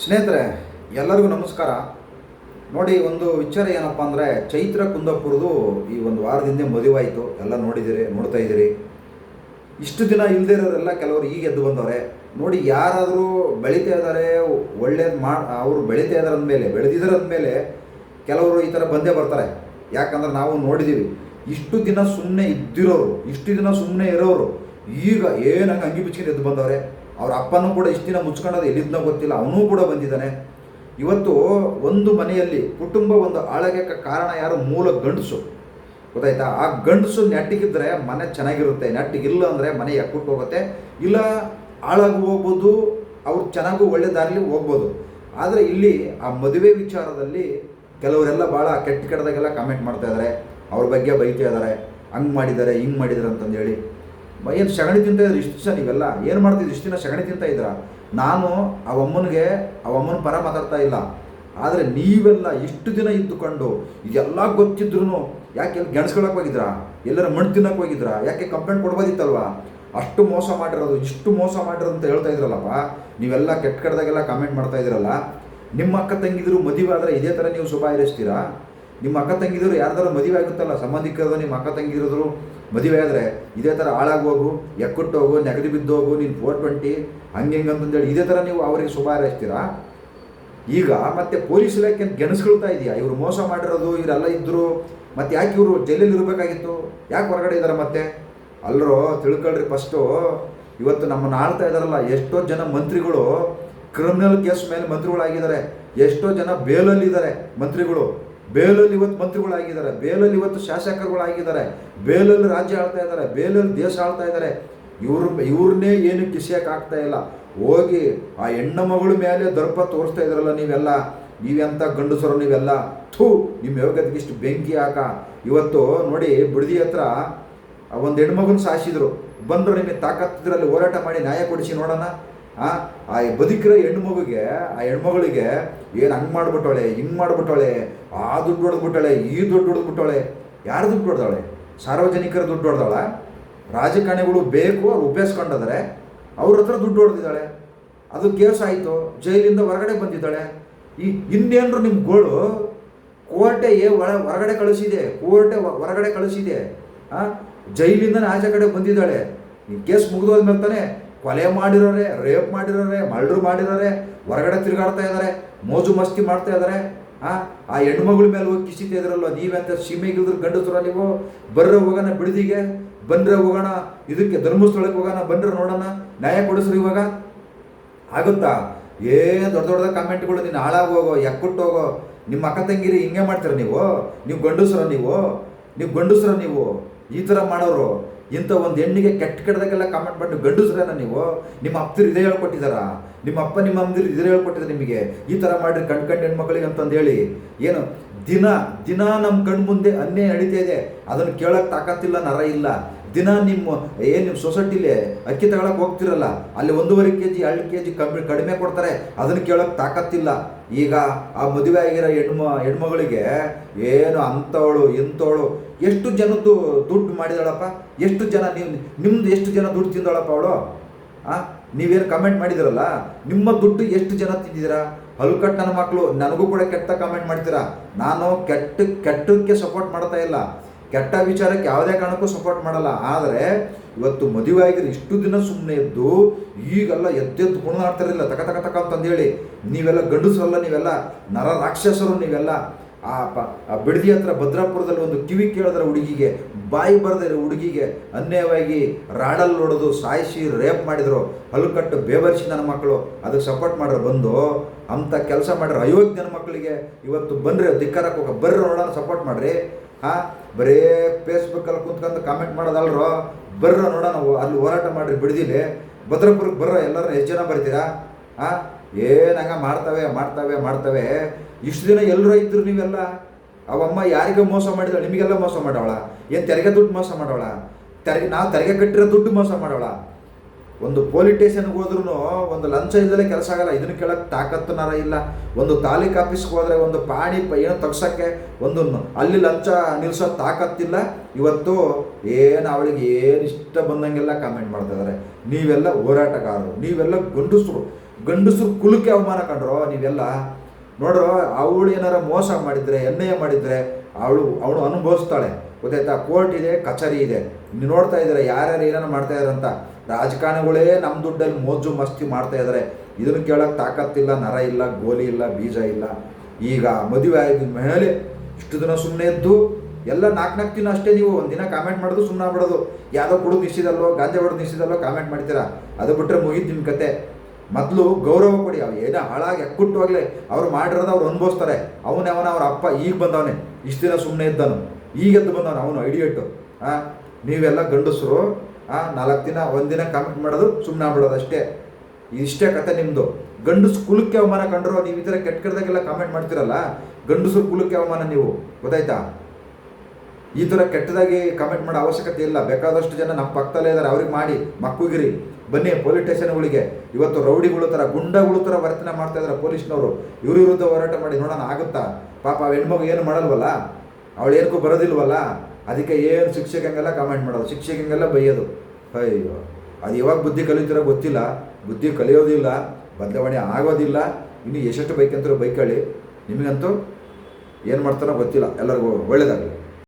ಸ್ನೇಹಿತರೆ, ಎಲ್ಲರಿಗೂ ನಮಸ್ಕಾರ. ನೋಡಿ, ಒಂದು ವಿಚಾರ ಏನಪ್ಪ ಅಂದರೆ, ಚೈತ್ರ ಕುಂದಪುರದು ಈ ಒಂದು ವಾರದಿಂದ ಮದುವಾಯಿತು. ಎಲ್ಲ ನೋಡಿದ್ದೀರಿ ನೋಡ್ತಾ ಇದ್ದೀರಿ ಇಷ್ಟು ದಿನ ಇಲ್ಲದೇ ಇರೋರೆಲ್ಲ ಕೆಲವರು ಈಗ ಎದ್ದು ಬಂದವ್ರೆ. ನೋಡಿ, ಯಾರಾದರೂ ಬೆಳೀತಾ ಇದ್ದಾರೆ ಒಳ್ಳೇದು ಮಾ, ಅವರು ಬೆಳೀತಾ ಇದ್ದಾರೆ ಅಂದಮೇಲೆ ಬೆಳೆದಿದ್ದಾರೆ ಅಂದಮೇಲೆ ಕೆಲವರು ಈ ಥರ ಬಂದೇ ಬರ್ತಾರೆ. ಯಾಕಂದ್ರೆ ನಾವು ನೋಡಿದ್ದೀವಿ ಇಷ್ಟು ದಿನ ಸುಮ್ಮನೆ ಇದ್ದಿರೋರು, ಇಷ್ಟು ದಿನ ಸುಮ್ಮನೆ ಇರೋರು, ಈಗ ಏನಂಗೆ ಅಂಗಿ ಬಿಚ್ಕೊಂಡು ಎದ್ದು ಬಂದವ್ರೆ? ಅವ್ರ ಅಪ್ಪನೂ ಕೂಡ ಇಷ್ಟು ದಿನ ಮುಚ್ಕೊಂಡೋದು ಎಲ್ಲಿದ್ನೋ ಗೊತ್ತಿಲ್ಲ, ಅವನೂ ಕೂಡ ಬಂದಿದ್ದಾನೆ. ಇವತ್ತು ಒಂದು ಮನೆಯಲ್ಲಿ ಕುಟುಂಬ ಒಂದು ಆಳಗಕ್ಕೆ ಕಾರಣ ಯಾರು? ಮೂಲ ಗಂಡಸು. ಗೊತ್ತಾಯ್ತಾ? ಆ ಗಂಡಸು ನೆಟ್ಟಿಗಿದ್ರೆ ಮನೆ ಚೆನ್ನಾಗಿರುತ್ತೆ, ನೆಟ್ಟಿಗಿಲ್ಲ ಅಂದರೆ ಮನೆ ಎಕ್ಕುಟ್ಟು ಹೋಗುತ್ತೆ. ಇಲ್ಲ ಹಾಳಾಗಿ ಹೋಗ್ಬೋದು, ಅವ್ರು ಚೆನ್ನಾಗೂ ಒಳ್ಳೆ ದಾರಿಲಿ ಹೋಗ್ಬೋದು. ಆದರೆ ಇಲ್ಲಿ ಆ ಮದುವೆ ವಿಚಾರದಲ್ಲಿ ಕೆಲವರೆಲ್ಲ ಭಾಳ ಕೆಟ್ಟ ಕೆಟ್ಟದಾಗೆಲ್ಲ ಕಮೆಂಟ್ ಮಾಡ್ತಾ ಇದ್ದಾರೆ ಅವ್ರ ಬಗ್ಗೆ ಬೈತಾ ಇದ್ದಾರೆ ಹಂಗೆ ಮಾಡಿದ್ದಾರೆ ಹಿಂಗೆ ಮಾಡಿದ್ದಾರೆ ಅಂತಂದೇಳಿ. ಏನು ಸಗಣಿ ತಿಂತ ಇದ್ರೆ ಇಷ್ಟು ದಿವಸ ನೀವೆಲ್ಲ ಏನು ಮಾಡ್ತಿದ್ರು ಇಷ್ಟು ದಿನ ಸಗಣಿ ತಿಂತ ಇದ್ರ? ನಾನು ಆ ಅಮ್ಮನಿಗೆ ಆ ಅಮ್ಮನ ಪರ ಮಾತಾಡ್ತಾ ಇಲ್ಲ. ಆದರೆ ನೀವೆಲ್ಲ ಇಷ್ಟು ದಿನ ಇದ್ದುಕೊಂಡು ಇದೆಲ್ಲ ಗೊತ್ತಿದ್ರು ಯಾಕೆ ಎಲ್ಲಿ ಗೆಣಸ್ಕೊಳಕ್ಕೆ ಹೋಗಿದ್ರಾ? ಎಲ್ಲರ ಮಣ್ಣು ತಿನ್ನಕ್ಕೆ ಹೋಗಿದ್ರಾ? ಯಾಕೆ ಕಂಪ್ಲೇಂಟ್ ಕೊಡ್ಬೋದಿತ್ತಲ್ವಾ? ಅಷ್ಟು ಮೋಸ ಮಾಡಿರೋದು, ಇಷ್ಟು ಮೋಸ ಮಾಡಿರೋದು ಅಂತ ಹೇಳ್ತಾ ಇದ್ರಲ್ಲಪ್ಪ. ನೀವೆಲ್ಲ ಕೆಟ್ಟ ಕಡ್ದಾಗೆಲ್ಲ ಕಮೆಂಟ್ ಮಾಡ್ತಾ ಇದ್ರಲ್ಲ ನಿಮ್ಮ ಅಕ್ಕ ತಂಗಿದ್ರು ಮದುವೆ ಆದರೆ ಇದೇ ಥರ ನೀವು ಶುಭ ಹಾರೈಸ್ತೀರಾ ನಿಮ್ಮ ಅಕ್ಕ ತಂಗಿದ್ರು ಯಾರ್ದಾರು ಮದುವೆ ಆಗುತ್ತಲ್ಲ, ಸಂಬಂಧಿಕರು ನಿಮ್ಮ ಅಕ್ಕ ತಂಗಿರಿದ್ರು ಮದುವೆ ಆದರೆ ಇದೇ ಥರ ಹಾಳಾಗೋಗು, ಎಕ್ಕುಟ್ಟು ಹೋಗು, ನೆಗಡಿ ಬಿದ್ದು ಹೋಗು, ನೀನು ಫೋರ್ ಟ್ವೆಂಟಿ ಹಂಗೆ ಹಿಂಗೆ ಅಂತಂದೇಳಿ ಇದೇ ಥರ ನೀವು ಅವರಿಗೆ ಶುಭ ಹಾರೈಸ್ತೀರಾ? ಈಗ ಮತ್ತೆ ಪೊಲೀಸ್ ಇಲಾಖೆ ಗೆಣಸ್ಕೊಳ್ತಾ ಇದೆಯಾ? ಇವರು ಮೋಸ ಮಾಡಿರೋದು, ಇವರೆಲ್ಲ ಇದ್ದರು ಮತ್ತೆ ಯಾಕೆ ಇವರು ಜೈಲಲ್ಲಿ ಇರಬೇಕಾಗಿತ್ತು? ಯಾಕೆ ಹೊರಗಡೆ ಇದ್ದಾರೆ ಮತ್ತೆ? ಅಲ್ಲರೂ ತಿಳ್ಕೊಳ್ರಿ ಫಸ್ಟು ಇವತ್ತು ನಮ್ಮನ್ನು ಆಳ್ತಾ ಇದ್ದಾರಲ್ಲ ಎಷ್ಟೋ ಜನ ಮಂತ್ರಿಗಳು ಕ್ರಿಮಿನಲ್ ಕೇಸ್ ಮೇಲೆ ಮಂತ್ರಿಗಳಾಗಿದ್ದಾರೆ. ಎಷ್ಟೋ ಜನ ಬೇಲಲ್ಲಿದ್ದಾರೆ ಮಂತ್ರಿಗಳು. ಬೇಲಲ್ಲಿ ಇವತ್ತು ಮಂತ್ರಿಗಳಾಗಿದ್ದಾರೆ, ಬೇಲಲ್ಲಿ ಇವತ್ತು ಶಾಸಕರುಗಳಾಗಿದ್ದಾರೆ, ಬೇಲಲ್ಲಿ ರಾಜ್ಯ ಆಳ್ತಾ ಇದ್ದಾರೆ, ಬೇಲಲ್ಲಿ ದೇಶ ಆಳ್ತಾ ಇದ್ದಾರೆ. ಇವ್ರ ಇವ್ರನ್ನೇ ಏನು ಆಗ್ತಾ ಇಲ್ಲ. ಹೋಗಿ ಆ ಹೆಣ್ಣು ಮಗಳ ಮೇಲೆ ದರ್ಪ ತೋರಿಸ್ತಾ ಇದ್ರಲ್ಲ ನೀವೆಲ್ಲ ನೀವೆಂಥ ಗಂಡಸರು ನೀವೆಲ್ಲ? ಥೂ, ನಿಮ್ಮ ಯೋಗ್ಯತೆಗೆ ಇಷ್ಟು ಬೆಂಕಿ ಹಾಕ. ಇವತ್ತು ನೋಡಿ ಬಿಡದಿ ಹತ್ರ ಒಂದು ಹೆಣ್ಮಗನ ಸಾಯಿಸಿದ್ರು. ಬಂದರು ನಿಮಗೆ ತಾಕತ್ತಿದ್ರಲ್ಲಿ ಹೋರಾಟ ಮಾಡಿ ನ್ಯಾಯ ಕೊಡಿಸಿ ನೋಡೋಣ. ಆ ಬದುಕಿರೋ ಹೆಣ್ಣು ಮಗುಗೆ, ಆ ಹೆಣ್ಮಗಳಿಗೆ ಏನು ಹಂಗೆ ಮಾಡಿಬಿಟ್ಟವಳೆ, ಹಿಂಗೆ ಮಾಡಿಬಿಟ್ಟವಳೆ, ಆ ದುಡ್ಡು ಹೊಡೆದ್ಬಿಟ್ಟಳೆ ಈ ದುಡ್ಡು ಹೊಡೆದ್ಬಿಟ್ಟವಳೆ ಯಾರು ದುಡ್ಡು ಹೊಡೆದವಳೆ? ಸಾರ್ವಜನಿಕರ ದುಡ್ಡು ಹೊಡೆದವಳ? ರಾಜಕಾರಣಿಗಳು ಬೇಕು ಅವ್ರು ಉಪಯೋಗಿಸ್ಕೊಂಡಿದ್ದಾರೆ ಅವ್ರ ಹತ್ರ ದುಡ್ಡು ಹೊಡೆದಿದ್ದಾಳೆ. ಅದು ಕೇಸ್ ಆಯಿತು, ಜೈಲಿಂದ ಹೊರಗಡೆ ಬಂದಿದ್ದಾಳೆ. ಈ ಇನ್ನೇನ್ರು ನಿಮ್ಮ ಗೋಳು? ಕೋರ್ಟೆ ಒಳ, ಹೊರಗಡೆ ಕಳಿಸಿದೆ, ಕೋರ್ಟೆ ಹೊರಗಡೆ ಕಳಿಸಿದೆ. ಆ, ಜೈಲಿಂದನೇ ಆಚೆ ಕಡೆ ಬಂದಿದ್ದಾಳೆ. ಈ ಕೇಸ್ ಮುಗಿದೋದ್ಮೇಲೆ ತಾನೆ ಕೊಲೆ ಮಾಡಿರೋರೆ, ರೇಪ್ ಮಾಡಿರೋರೆ, ಮರ್ಡರ್ ಮಾಡಿರೋರೆ, ಹೊರಗಡೆ ತಿರುಗಾಡ್ತಾ ಇದ್ದಾರೆ ಮೋಜು ಮಸ್ತಿ ಮಾಡ್ತಾ ಇದ್ದಾರೆ ಆ ಆ ಹೆಣ್ಮಗಳ ಮೇಲೆ ಹೋಗಿ ಕಿಸಿತಾ ಇದ್ರಲ್ವ ನೀವೆಂತ ಸೀಮೆಗಿಲ್ದ್ರ ಗಂಡಸ್ರ ನೀವು? ಬರ್ರೆ ಹೋಗೋಣ ಬಿಡದಿಗೆ, ಬಂದ್ರೆ ಹೋಗೋಣ, ಇದಕ್ಕೆ ಧರ್ಮಸ್ಥಳಕ್ಕೆ ಹೋಗೋಣ, ಬಂದ್ರೆ ನೋಡೋಣ, ನ್ಯಾಯ ಕೊಡಿಸ್ರಿ ಇವಾಗ. ಆಗುತ್ತಾ? ಏ, ದೊಡ್ಡ ದೊಡ್ಡ ಕಾಮೆಂಟ್ಗಳು ನೀನು ಹಾಳಾಗೋಗೋ ಹೋಗೋ, ನಿಮ್ಮ ಅಕ್ಕ ತಂಗಿರಿ ಹಿಂಗೆ ಮಾಡ್ತೀರ ನೀವು? ನೀವು ಗಂಡಸ್ರ ನೀವು? ನೀವು ಗಂಡಸ್ರ ನೀವು? ಈ ಥರ ಮಾಡೋರು. ಇಂಥ ಒಂದು ಹೆಣ್ಣಿಗೆ ಕೆಟ್ಟ ಕೆಟ್ಟದಾಗೆಲ್ಲ ಕಾಮೆಂಟ್ ಮಾಡಿ ಗಂಡಸ್ರೇನ ನೀವು, ನಿಮ್ಮ ಅಪ್ಪರು ಇದೇ ಹೇಳ್ಕೊಟ್ಟಿದಾರ? ನಿಮ್ಮ ಅಪ್ಪ ನಿಮ್ಮ ಅಮ್ಮದಿರು ಇದೇ ಹೇಳ್ಕೊಟ್ಟಿದ್ದಾರೆ ನಿಮಗೆ. ಈ ಥರ ಮಾಡಿರಿ ಕಣ್ಕಂಡು ಹೆಣ್ಮಕ್ಳಿಗೆ ಅಂತಂದು ಹೇಳಿ ಏನು? ದಿನ ದಿನ ನಮ್ಮ ಕಣ್ಣು ಮುಂದೆ ಅನ್ನೇ ನಡೀತಾ ಇದೆ. ಅದನ್ನು ಕೇಳೋಕೆ ತಾಕತ್ತಿಲ್ಲ, ನರ ಇಲ್ಲ. ದಿನ ನಿಮ್ಮ, ಏನು ನಿಮ್ಮ ಸೊಸೈಟಿಲಿ ಅಕ್ಕಿ ತಗೊಳಕ್ಕೆ ಹೋಗ್ತಿರಲ್ಲ, ಅಲ್ಲಿ ಒಂದೂವರೆ ಕೆ ಜಿ ಎರಡು ಕೆ ಜಿ ಕಮ್ಮಿ, ಕಡಿಮೆ ಕೊಡ್ತಾರೆ. ಅದನ್ನು ಕೇಳೋಕೆ ತಾಕತ್ತಿಲ್ಲ. ಈಗ ಆ ಮದುವೆ ಆಗಿರೋ ಹೆಣ್ಮ ಹೆಣ್ಮಗಳಿಗೆ ಏನು ಅಂಥವಳು, ಇಂಥವಳು, ಎಷ್ಟು ಜನದ್ದು ದುಡ್ಡು ಮಾಡಿದಾಳಪ್ಪ? ಎಷ್ಟು ಜನ ನೀವು, ನಿಮ್ದು ಎಷ್ಟು ಜನ ದುಡ್ಡು ತಿಂದಾಳಪ್ಪ ಅವಳು? ಆ, ನೀವೇನು ಕಮೆಂಟ್ ಮಾಡಿದಿರಲ್ಲ? ನಿಮ್ಮ ದುಡ್ಡು ಎಷ್ಟು ಜನ ತಿಂದಿದ್ದೀರಾ? ಹಲ್ಕಟ್ ನನ್ನ ಮಕ್ಕಳು, ನನಗೂ ಕೂಡ ಕೆಟ್ಟ ಕಮೆಂಟ್ ಮಾಡ್ತೀರಾ? ನಾನು ಕೆಟ್ಟ ಕೆಟ್ಟಕ್ಕೆ ಸಪೋರ್ಟ್ ಮಾಡ್ತಾ ಇಲ್ಲ. ಕೆಟ್ಟ ವಿಚಾರಕ್ಕೆ ಯಾವುದೇ ಕಾರಣಕ್ಕೂ ಸಪೋರ್ಟ್ ಮಾಡಲ್ಲ. ಆದರೆ, ಇವತ್ತು ಮದುವೆ ಆಗಿರೋ ಇಷ್ಟು ದಿನ ಸುಮ್ಮನೆ ಇದ್ದು ಈಗೆಲ್ಲ ಎದ್ದೆದ್ದು ಕುಣಿದಾಡ್ತಿರಲಿಲ್ಲ ತಕ ತಕ ತಕ ಅಂತಂದೇಳಿ. ನೀವೆಲ್ಲ ಗಂಡಸರಲ್ಲ ನೀವೆಲ್ಲ, ನರ ರಾಕ್ಷಸರು ನೀವೆಲ್ಲ. ಆ ಪ ಬಿಡದಿ ಹತ್ರ ಭದ್ರಾಪುರದಲ್ಲಿ ಒಂದು ಕಿವಿ ಕೇಳಿದ್ರೆ ಹುಡುಗಿಗೆ, ಬಾಯಿ ಬರೆದಿರೋ ಹುಡುಗಿಗೆ, ಅನ್ಯಾಯವಾಗಿ ರಾಡಲ್ಲಿ ನೋಡೋದು ಸಾಯಿಸಿ, ರೇಪ್ ಮಾಡಿದರು. ಹಲ್ಲು ಕಟ್ಟು ಬೇಬರಿಸಿ ನನ್ನ ಮಕ್ಕಳು. ಅದಕ್ಕೆ ಸಪೋರ್ಟ್ ಮಾಡಿದ್ರೆ ಬಂದು ಅಂಥ ಕೆಲಸ ಮಾಡ್ರೆ. ಅಯೋಗ್ಯ ನನ್ನ ಮಕ್ಕಳಿಗೆ ಇವತ್ತು ಬನ್ನಿರಿ ಧಿಕ್ಕಾರಕ್ಕೆ ಹೋಗ. ಬರ್ರಿ ನೋಡೋಣ ಸಪೋರ್ಟ್ ಮಾಡ್ರಿ. ಹಾಂ, ಬರೇ ಫೇಸ್ಬುಕ್ಕಲ್ಲಿ ಕುಂತ್ಕೊಂಡು ಕಾಮೆಂಟ್ ಮಾಡೋದಲ್ರೋ, ಬರ್ರ ನೋಡೋಣ. ಅಲ್ಲಿ ಹೋರಾಟ ಮಾಡಿರಿ ಬಿಡ್ದಿಲ್ಲ ಭದ್ರಪುರಕ್ಕೆ ಬರ್ರ ಎಲ್ಲರೂ ಎಷ್ಟು ಜನ ಬರ್ತೀರಾ? ಹಾಂ ಏನಾಗ ಮಾಡ್ತಾವೆ, ಮಾಡ್ತವೆ ಮಾಡ್ತವೆ. ಇಷ್ಟು ದಿನ ಎಲ್ಲರೂ ಇದ್ರು ನೀವೆಲ್ಲ. ಅವಮ್ಮ ಯಾರಿಗೋ ಮೋಸ ಮಾಡಿದಳು, ನಿಮಗೆಲ್ಲ ಮೋಸ ಮಾಡೋವಳ? ಏನು ತೆರಿಗೆ ದುಡ್ಡು ಮೋಸ ಮಾಡೋಳ ತೆರಿಗೆ ನಾವು ತೆರಿಗೆ ಕಟ್ಟಿರೋ ದುಡ್ಡು ಮೋಸ ಮಾಡವಳ? ಒಂದು ಪೊಲೀಸ್ ಸ್ಟೇಷನ್ಗೆ ಹೋದ್ರೂ ಒಂದು ಲಂಚ ಇಲ್ಲದೆ ಕೆಲಸ ಆಗಲ್ಲ. ಇದನ್ನು ಕೇಳಕ್ಕೆ ತಾಕತ್ತು ಇಲ್ಲ. ಒಂದು ತಾಲೂಕು ಆಫೀಸ್ಗೆ ಹೋದರೆ ಒಂದು ಪಾಣಿ ಏನೋ ತಗ್ಸೋಕ್ಕೆ ಒಂದು ಅಲ್ಲಿ ಲಂಚ ನಿಲ್ಸೋ ತಾಕತ್ತಿಲ್ಲ. ಇವತ್ತು ಏನು ಅವಳಿಗೆ ಏನು ಇಷ್ಟ ಬಂದಂಗೆಲ್ಲ ಕಾಮೆಂಟ್ ಮಾಡ್ತಾ ಇದ್ದಾರೆ ನೀವೆಲ್ಲ ಹೋರಾಟಗಾರರು. ನೀವೆಲ್ಲ ಗಂಡಸರು. ಗಂಡಸರು ಕುಲಕ್ಕೆ ಅವಮಾನ ಕಂಡ್ರೋ ನೀವೆಲ್ಲ. ನೋಡ್ರೋ, ಅವಳು ಏನಾರ ಮೋಸ ಮಾಡಿದ್ರೆ ಅನ್ಯಾಯ ಮಾಡಿದ್ರೆ, ಅವಳು ಅವಳು ಅನುಭವಿಸ್ತಾಳೆ. ಗೊತ್ತಾಯ್ತಾ ಕೋರ್ಟ್ ಇದೆ, ಕಚೇರಿ ಇದೆ. ನೀವು ನೋಡ್ತಾ ಇದ್ದಾರೆ, ಯಾರ್ಯಾರು ಏನೇನು ಮಾಡ್ತಾ ಇದ್ದಾರೆ ಅಂತ. ರಾಜಕಾರಣಿಗಳೇ ನಮ್ಮ ದುಡ್ಡಲ್ಲಿ ಮೋಜು ಮಸ್ತಿ ಮಾಡ್ತಾ ಇದ್ದಾರೆ ಇದನ್ನು ಕೇಳೋಕ್ಕೆ ತಾಕತ್ತಿಲ್ಲ, ನರ ಇಲ್ಲ, ಗೋಲಿ ಇಲ್ಲ, ಬೀಜ ಇಲ್ಲ. ಈಗ ಮದುವೆ ಆಗಿದ ಮೇಲೆ ಇಷ್ಟು ದಿನ ಸುಮ್ಮನೆ ಇದ್ದು, ಎಲ್ಲ ನಾಲ್ಕು ನಾಲ್ಕು ದಿನ ಅಷ್ಟೇ ನೀವು ಒಂದಿನ ಕಾಮೆಂಟ್ ಮಾಡೋದು ಸುಮ್ಮನೆ ಬಿಡೋದು ಯಾವುದೋ ಕುಡಿದು ನಿಶ್ಚಿದಲ್ಲೋ ಗಾಂಜಾ ಹೊಡೆದು ನಿಶ್ಚಿದಲ್ಲೋ ಕಾಮೆಂಟ್ ಮಾಡ್ತೀರಾ? ಅದು ಬಿಟ್ಟರೆ ಮುಗಿದು ನಿಮ್ಮ ಕತೆ. ಮೊದಲು ಗೌರವ ಕೊಡಿ ಅವ್ರು ಏನೋ ಹಾಳಾಗಿ ಎಕ್ಕುಟ್ಟುವಾಗಲೇ ಅವ್ರು ಮಾಡಿರೋದು ಅವ್ರು ಅನುಭವಿಸ್ತಾರೆ. ಅವನೇ ಅವನ ಅವ್ರ ಅಪ್ಪ, ಈಗ ಬಂದವನೇ. ಇಷ್ಟು ದಿನ ಸುಮ್ಮನೆ ಇದ್ದನು ಈಗ ಎದ್ದು ಬಂದವನು ಅವನು ಐಡಿಯೇಟು ಹಾಂ ನೀವೆಲ್ಲ ಗಂಡಸರು ಹಾಂ ನಾಲ್ಕು ದಿನ ಒಂದಿನ ಕಾಮೆಂಟ್ ಮಾಡೋದು ಸುಮ್ಮನೆ ಆಗ್ಬಿಡೋದು ಅಷ್ಟೇ. ಇಷ್ಟೇ ಕತೆ ನಿಮ್ಮದು ಗಂಡಸು ಕುಲಕ್ಕೆ ಅವಮಾನ ಕಂಡ್ರು, ನೀವು ಈ ಥರ ಕೆಟ್ಟ ಕೆಟ್ಟದಾಗೆಲ್ಲ ಕಾಮೆಂಟ್ ಮಾಡ್ತೀರಲ್ಲ, ಗಂಡಸರು ಕುಲಕ್ಕೆ ಅವಮಾನ ನೀವು, ಗೊತ್ತಾಯ್ತಾ? ಈ ಥರ ಕೆಟ್ಟದಾಗಿ ಕಾಮೆಂಟ್ ಮಾಡೋ ಅವಶ್ಯಕತೆ ಇಲ್ಲ. ಬೇಕಾದಷ್ಟು ಜನ ನಮ್ಮ ಪಕ್ಕದಲ್ಲೇ ಇದ್ದಾರೆ ಅವ್ರಿಗೆ ಮಾಡಿ, ಮಕ್ಕಳಿಗಿರಿ. ಬನ್ನಿ ಪೊಲೀಸ್ ಸ್ಟೇಷನ್ಗಳಿಗೆ ಇವತ್ತು ರೌಡಿಗಳು ಥರ ಗುಂಡಗಳು ಥರ ವರ್ತನೆ ಮಾಡ್ತಾ ಇದ್ದಾರೆ ಪೊಲೀಸ್ನವರು ಇವ್ರ ವಿರುದ್ಧ ಹೋರಾಟ ಮಾಡಿ, ನೋಡೋಣ, ಆಗುತ್ತಾ? ಪಾಪ ಹೆಣ್ಮಗು ಏನು ಮಾಡಲ್ವಲ್ಲ? ಅವಳು ಏನಕ್ಕೂ ಬರೋದಿಲ್ವಲ್ಲ? ಅದಕ್ಕೆ ಏನು ಶಿಕ್ಷಕಂಗೆಲ್ಲ ಕಾಮೆಂಟ್ ಮಾಡೋದು? ಶಿಕ್ಷಕಂಗೆಲ್ಲ ಬೈಯೋದು. ಅಯ್ಯೋ, ಅದು ಯಾವಾಗ ಬುದ್ಧಿ ಕಲಿತಿರೋ ಗೊತ್ತಿಲ್ಲ. ಬುದ್ಧಿ ಕಲಿಯೋದಿಲ್ಲ. ಬದಲಾವಣೆ ಆಗೋದಿಲ್ಲ. ಇನ್ನು ಎಷ್ಟು ಬೈಕ್ ಅಂತಾರೋ ಬೈಕಳಿ ನಿಮಗಂತೂ ಏನು ಮಾಡ್ತಾರೋ ಗೊತ್ತಿಲ್ಲ. ಎಲ್ಲರಿಗೂ ಒಳ್ಳೇದಾಗಲಿ.